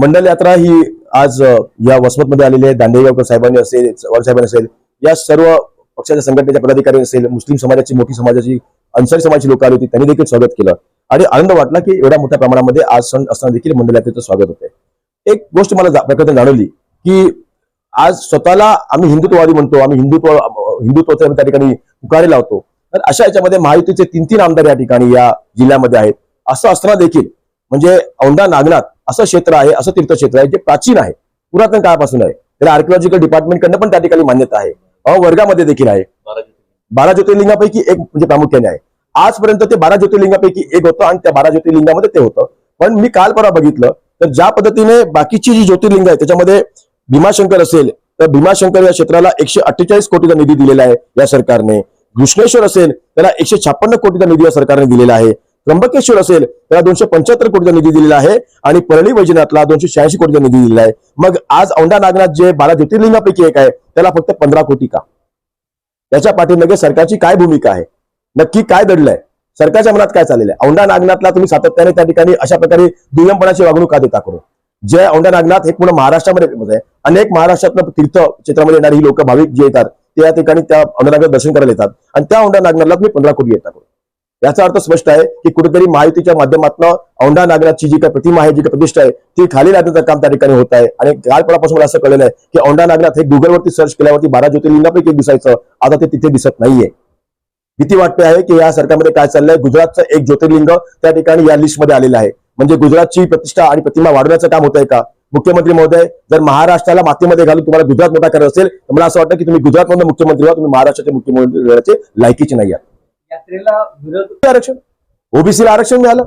मंडल यात्रा ही आज या वसमतमध्ये आलेली आहे. दांडेगावकर साहेबांनी असेल चव्हाण साहेबांनी असेल या सर्व पक्षाच्या संघटनेच्या पदाधिकारी असेल मुस्लिम समाजाची मोठी समाजाची अन्सारी समाजाची लोक आली होती त्यांनी देखील स्वागत केलं. आणि आनंद वाटला की एवढ्या मोठ्या प्रमाणामध्ये आज सण असताना देखील मंडल यात्रेचं स्वागत होते एक गोष्ट मला जा- प्रकरण जाणवली की आज स्वतःला आम्ही हिंदुत्ववादी म्हणतो आम्ही हिंदुत्व हिंदुत्वाचा आम्ही त्या ठिकाणी पुकारे लावतो. तर अशा याच्यामध्ये महायुतीचे तीन तीन आमदार या ठिकाणी या जिल्ह्यामध्ये आहेत. असं असताना देखील म्हणजे औंढा नागनाथ असं क्षेत्र आहे असं तीर्थक्षेत्र आहे जे प्राचीन आहे पुरातन काळापासून आहे. त्याला आर्किओलॉजिकल डिपार्टमेंटकडनं पण त्या ठिकाणी मान्यता आहे. अवर्गामध्ये वर्गामध्ये देखील आहे. बारा ज्योतिर्लिंगापैकी एक म्हणजे प्रामुख्याने आहे. आजपर्यंत ते बारा ज्योतिर्लिंगापैकी एक होतं आणि त्या बारा ज्योतिर्लिंगामध्ये ते होतं. पण मी काल परवा बघितलं तर ज्या पद्धतीने बाकीची जी ज्योतिर्लिंग आहे त्याच्यामध्ये भीमाशंकर असेल तर भीमाशंकर या क्षेत्राला एकशे अठ्ठेचाळीस कोटीचा निधी दिलेला आहे या सरकारने. घृष्णेश्वर असेल त्याला एकशे छप्पन्न कोटीचा निधी या सरकारने दिलेला आहे. त्र्यंबकेश्वर असेल त्याला दोनशे पंच्याहत्तर कोटीचा निधी दिलेला आहे आणि परळी वैजनाथला दोनशे शहाऐंशी कोटीचा निधी दिलेला आहे. मग आज औंढा नागनाथ जे बारा ज्योतिर्लिंगापैकी एक आहे त्याला फक्त पंधरा कोटी का? त्याच्या पाठीमागे सरकारची काय भूमिका आहे? नक्की काय दडलंय सरकारच्या मनात काय चाललेलं आहे? औंढा नागनाथला तुम्ही सातत्याने त्या ठिकाणी अशा प्रकारे दुय्यमपणाची वागणूक का देता करू जे औंढा नागनाथ हे पूर्ण महाराष्ट्रामध्ये फेमस आहे. अनेक महाराष्ट्रातलं तीर्थ क्षेत्रामध्ये येणारी ही लोक भाविक जे येतात ते या ठिकाणी त्या औंढा नागनाथ दर्शन करायला येतात. आणि त्या औंढा नागनाथला तुम्ही पंधरा कोटी येता करू याचा अर्थ स्पष्ट आहे की कुठेतरी महायुतीच्या माध्यमातून औंढा नागनाथची जी काही प्रतिमा आहे जी काही प्रतिष्ठा आहे ती खाली लागण्याचं काम त्या ठिकाणी होत आहे. आणि कालपणापासून मला असं कळलेलं आहे की औंढा नागनाथ हे गुगलवरती सर्च केल्यावरती बारा ज्योतिर्लिंगापैकी एक दिसायचं. आता ते तिथे दिसत नाहीये. भीती वाटते आहे की या सरकारमध्ये काय चाललंय? गुजरातचं एक ज्योतिर्लिंग त्या ठिकाणी या लिस्टमध्ये आलेलं आहे. म्हणजे गुजरातची प्रतिष्ठा आणि प्रतिमा वाढवण्याचं काम होत आहे का? मुख्यमंत्री महोदय जर महाराष्ट्राला मातीमध्ये घालून तुम्हाला गुजरात मोठा करायचं असेल तर मला असं वाटतं की तुम्ही गुजरातमधून मुख्यमंत्री व्हा तुम्ही महाराष्ट्राचे मुख्यमंत्री होण्याचे लायकीचे नाही आहात. यात्रेला विरोध आरक्षण? ओबीसीला आरक्षण मिळालं.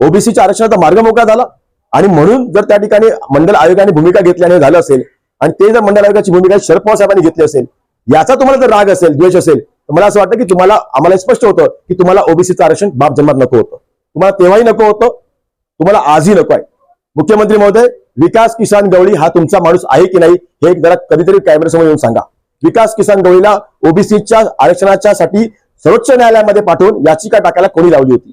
ओबीसीच्या आरक्षणाचा मार्ग मोकळा झाला. आणि म्हणून जर त्या ठिकाणी मंडल आयोगाने भूमिका घेतल्याने झालं असेल आणि ते जर मंडल आयोगाची भूमिका शरद पवार साहेबांनी घेतली असेल याचा तुम्हाला जर राग असेल द्वेष असेल तर मला असं वाटतं की तुम्हाला आम्हाला स्पष्ट होतं की तुम्हाला ओबीसीचं आरक्षण बाप जन्मात नको होतं. तुम्हाला तेव्हाही नको होतं तुम्हाला आजही नको आहे. मुख्यमंत्री महोदय विकास किसान गवळी हा तुमचा माणूस आहे की नाही हे एक जरा कधीतरी कॅमेऱ्यासमोर येऊन सांगा. विकास किसान गवळीला ओबीसीच्या आरक्षणाच्या साठी सर्वोच्च न्यायालयामध्ये पाठवून याचिका टाकायला कोणी लावली होती?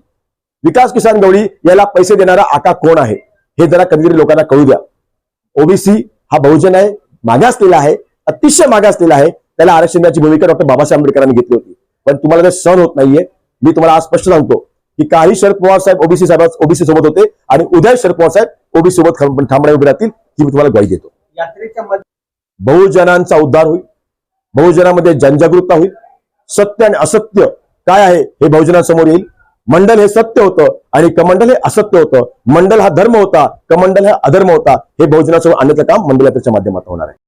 विकास किसान गवळी याला पैसे देणारा आका कोण आहे? हे जरा कधीतरी लोकांना कळू द्या. ओबीसी हा बहुजन आहे मागासलेला आहे अतिशय मागासलेला आहे. त्याला आरक्षण द्यायची भूमिका डॉक्टर बाबासाहेब आंबेडकरांनी घेतली होती. पण तुम्हाला ते सहन होत नाहीये मी तुम्हाला आज स्पष्ट सांगतो की काही शरद पवार साहेब ओबीसी साहेब ओबीसी सोबत होते आणि उद्या शरद पवार साहेब ओबीसी सोबत ठामपणे उभे राहतील ही मी तुम्हाला ग्वाही देतो. बहुजनांचा उद्धार होईल. बहुजनामध्ये जनजागृतता होईल. सत्य आणि असत्य काय आहे हे बहुजनांसमोर येईल. मंडल हे सत्य होतं आणि कमंडल हे असत्य होतं. मंडल हा धर्म होता कमंडल हा अधर्म होता. हे बहुजनासमोर आणण्याचं काम मंडल यात्रेच्या माध्यमात होणार आहे.